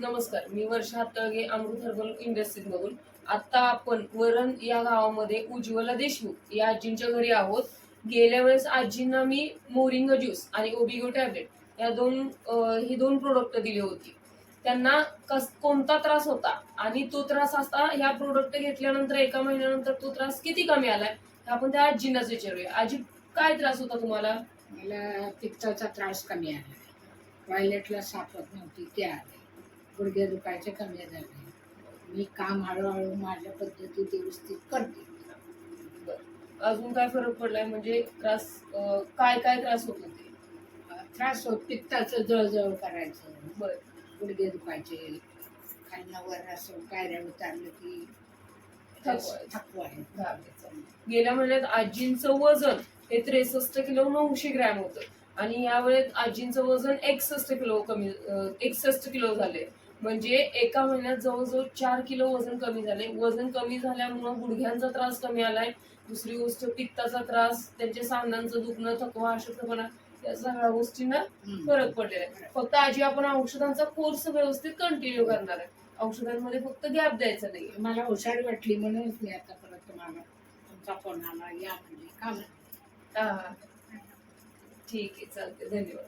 नमस्कार मी वर्षा तळगे अमृत herbal industries मधून आता आपण वरण या गावामध्ये उज्ज्वला देशमुख या आजींच्या घरी आहोत. गेल्या वेळेस आजींना मी मोरिंगा ज्यूस आणि ओबिगो टॅबलेट या दोन ही दोन प्रोडक्ट दिली होती. त्यांना कस कोणता त्रास होता आणि तो त्रास असता ह्या प्रोडक्ट घेतल्यानंतर एका महिन्यानंतर तो त्रास किती कमी आलाय हे आपण त्या आजींनाच विचारूया. आजी काय त्रास होता तुम्हाला? मला पित्ताचा त्रास कमी आला. टॉयलेटला सापत नव्हती ते आले. गुडघे दुखायचे कमी झाले मी काम हळूहळू माझ्या पद्धतीत व्यवस्थित करते. अजून काय फरक पडलाय? म्हणजे त्रास अं, काय काय त्रास होत होते? त्रास होत पित्ताचं जळजळ करायचं. बर. गुडघे दुखायचे खालनं वर असं पायऱ्या उतारलं की थकवा आहे. थकवा आहे गेल्या महिन्यात आजींचं वजन हे त्रेसष्ट किलो नऊशे ग्रॅम होतं. आणि यावेळेस आजींचं वजन एकसष्ट किलो कमी एकसष्ट किलो झाले म्हणजे एका महिन्यात जवळजवळ चार किलो वजन कमी झाले वजन कमी झाल्यामुळं गुडघ्यांचा त्रास कमी आलाय. दुसरी गोष्ट पित्ताचा त्रास त्यांच्या सांधांचं दुखणं थकवा अशक्तपणा या सगळ्या गोष्टींना. फरक पडलेला आहे. फक्त आजी आपण औषधांचा कोर्स व्यवस्थित कंटिन्यू करणार आहे. औषधांमध्ये फक्त गॅप द्यायचा नाही मला हुशारी वाटली म्हणूनच मी आता परत तुम्हाला तुमचा फोन आला. या म्हणजे का ठीक आहे चालते धन्यवाद.